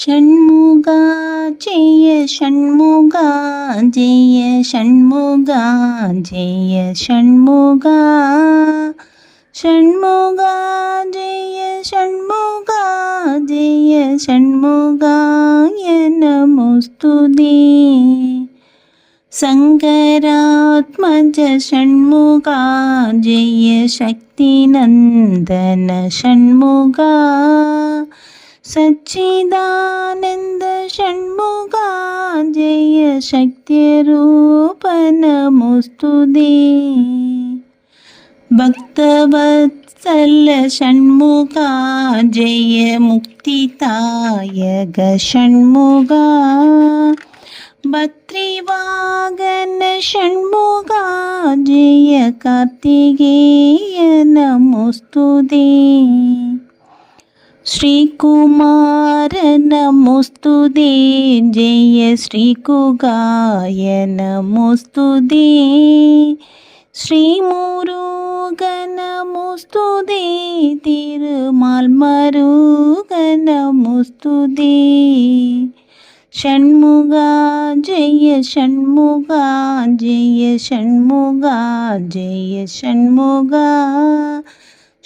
ஷண்முகா ஜெய ஷண்முகா ஜெய ஷண்முகா ஜெய ஷண்முகா. ஷண்முகா ஜெய ஷண்முகா ஜெய ஷண்முகா நமோஸ்துதே சங்கராத்மஜ ஷண்முகா ஜெய சக்தி நந்தன ஷண்முகா. सच्चिदानन्द षण्मुगा जय शक्तिरूप नमोऽस्तु दे। भक्तवत्सल षण्मुगा जय मुक्तिदायक षण्मुगा भद्रिवागन षण्मुगा जय कार्तिकेय नमोऽस्तु दे ശ്രീകുമാരനമുസ്തു ജയ ശ്രീകുഗായനമുസ്തു ശ്രീമുരുകനമുസ്തു തിരുമാൽ മരുകനമുസ്തു ഷൺമുഖ ജയ ഷൺമുഖ ജയ ഷൺമുഖ ജയ ഷൺമുഖ.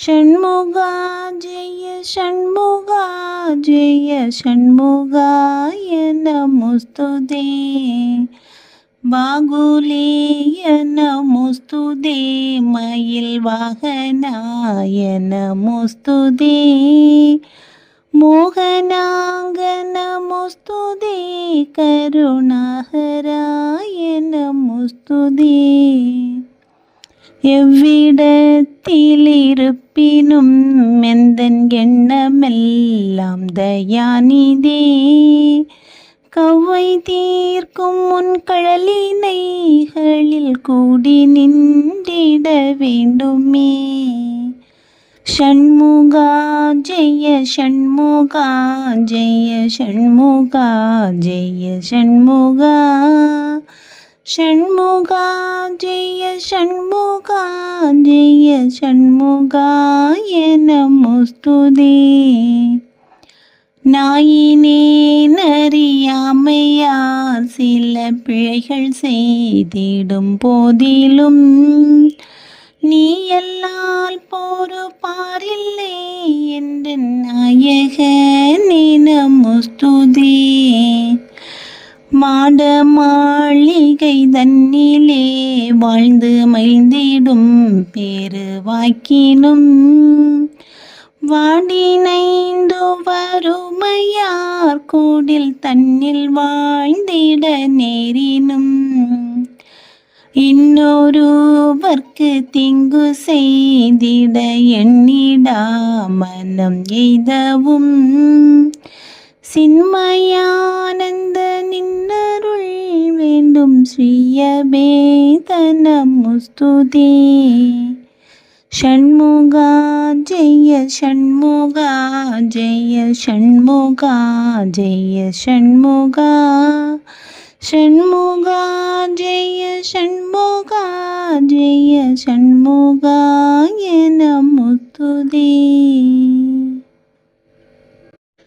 षण्मुगा जय षण्मुगा जय षण्मुगाय नमोऽस्तु दे बागुलेय नमोऽस्तु दे मयिल्वाहनाय नमोऽस्तु दे मोहनाङ्ग नमोऽस्तु दे करुणाहराय नमोऽस्तु दे எவ்விடத்திலிருப்பினும் மெந்தன் எண்ணமெல்லாம் தயானிதே கவ்வை தீர்க்கும் முன் கழலினைகளில் கூடி நின்றிட வேண்டுமே. ஷண்முகா ஜெய ஷண்முகா ஜெய ஷண்முகா ஜெய ஷண்முகா. ஷண்முகா ஜெய ஷண்முகா ஜெய ஷண்முகாய நமோஸ்துதே நாயினே நறியாமையார் சில பிழைகள் செய்திடும் போதிலும் நீ எல்லால் போரு பாரில்லை என்று நாயக மாட மாளிகை தன்னிலே வாழ்ந்து மகிழ்ந்திடும் பேரு வாக்கினும். வாடினைந்து வறுமையார் கூடில் தன்னில் வாழ்ந்திட நேரினும். இன்னொருவர்க்கு திங்கு செய்திட எண்ணிடா மனம் எய்தவும். சின்மயானந்த வேண்டும் ஸ்ரீயபேதனமுஸ்துதே ஷண்முகா ஜெய ஷண்முகா ஜெய ஷண்முகா ஜெய ஷண்முகா. ஷண்முகா ஜெய ஷண்முகா ஜெய ஷண்முகாய நமோஸ்துதே